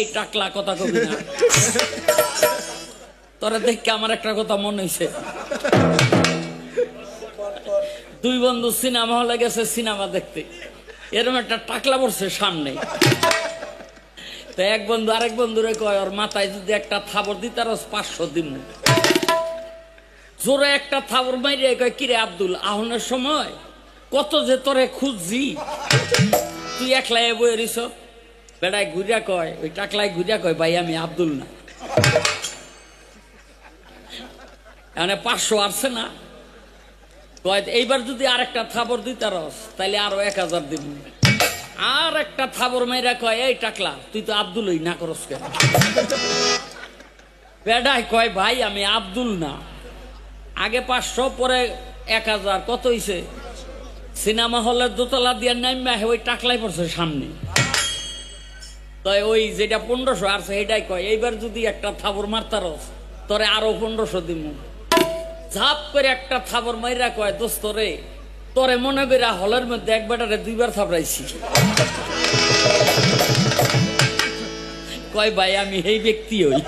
এই টাকলা কথা কবি না। তোরা দেখে আমার একটা কথা মনে হয়েছে দুই বন্ধু সিনেমা হলে গেছে সিনেমা দেখতে। এরকম একটা টাকলা পড়ছে সামনে। তো এক বন্ধু আরেক বন্ধুরে কয়, ওর মাথায় যদি একটা থাবর দিতে আর পাঁচশো দিন জোরে একটা থাবর মাইরে কয়, কিরে আব্দুল, আহনের সময় কত যে তোরে খুঁজছি, তুই একলাই বই রিস বেড়ায় ঘুরিয়া কয়, ওই টাকলায় ঘুরিয়া কয়, ভাই, আমি আব্দুল না। মানে পাঁচশো আসছে না। কয়, এইবার যদি আর একটা থাবর দিতে রস তাহলে আরও এক হাজার দিব। আর একটা থাবর মেয়েরা কয়, এই টাকলা, তুই তো আব্দুলই, না করস কেন? বেডাই কয়, ভাই, আমি আব্দুল না। আগে পাঁচশো, পরে এক হাজার, কত হইছে? সিনেমা হলের দোতলা দিয়ে নামবে ওই টাকলাই পড়ছে সামনে। তাই ওই যেটা পনেরোশো আর সেটাই কয়, এইবার যদি একটা থাবর মারতারস তোরে আরও পনেরোশো দিব ঝাপ করে একটা থাবর মাইরা কয়, দোস্ত রে, তোরে মনে করা হলের মধ্যে এক বেটারে দুইবার থাপড়াইছি কয়, ভাই, আমি এই ব্যক্তি হই।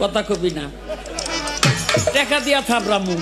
কথা কবি না। টাকা দিয়া থাপড়ামু